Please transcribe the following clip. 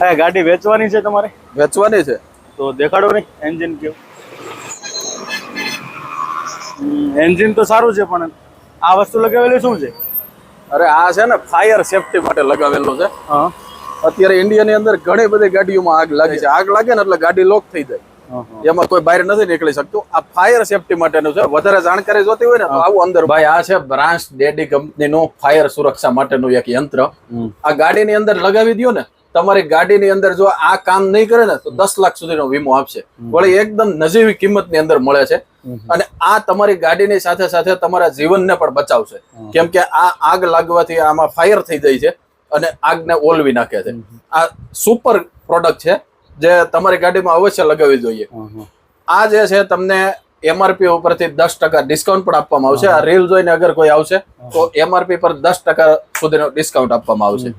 હા ગાડી વેચવાની છે તમારે? વેચવાની છે. તો દેખાડો ને એન્જિન કેવું? એન્જિન તો સારું છે પણ આ વસ્તુ લગાવેલી શું છે? અરે આ છે ને ફાયર સેફટી માટે લગાવેલું છે. હા. અત્યારે ઇન્ડિયાની અંદર ઘણી બધી ગાડીઓમાં આગ લાગી છે. આગ લાગે ને એટલે ગાડી લોક થઈ જાય. એમાં કોઈ બહાર નથી નીકળી શકતું. આ ફાયર સેફટી માટેનું છે. વધારે જાણકારી જોતી હોય ને તો આવું અંદર ભાઈ આ છે બ્રાન્ચ ડેડી કંપનીનું ફાયર સુરક્ષા માટેનું એક યંત્ર. આ ગાડીની અંદર લગાવી દો ને તમારી ગાડીની અંદર જો આ કામ નહીં કરે ને તો દસ લાખ સુધીનો વીમો આપશે. વળી એકદમ નજીવી કિંમતની અંદર મળે છે. અને આ તમારી ગાડીની સાથે સાથે તમારા જીવનને પણ બચાવશે. કેમ કે આ આગ લાગવાથી આમાં ફાયર થઈ જાય છે અને આગને ઓલવી નાખે છે. આ સુપર પ્રોડક્ટ છે જે તમારી ગાડીમાં અવશ્ય લગાવવી જોઈએ. આ જે છે તમને એમઆરપી ઉપરથી દસ ટકા ડિસ્કાઉન્ટ પણ આપવામાં આવશે. આ રીલ જોઈને અગર કોઈ આવશે તો એમઆરપી પર દસ ટકા સુધીનો ડિસ્કાઉન્ટ આપવામાં આવશે.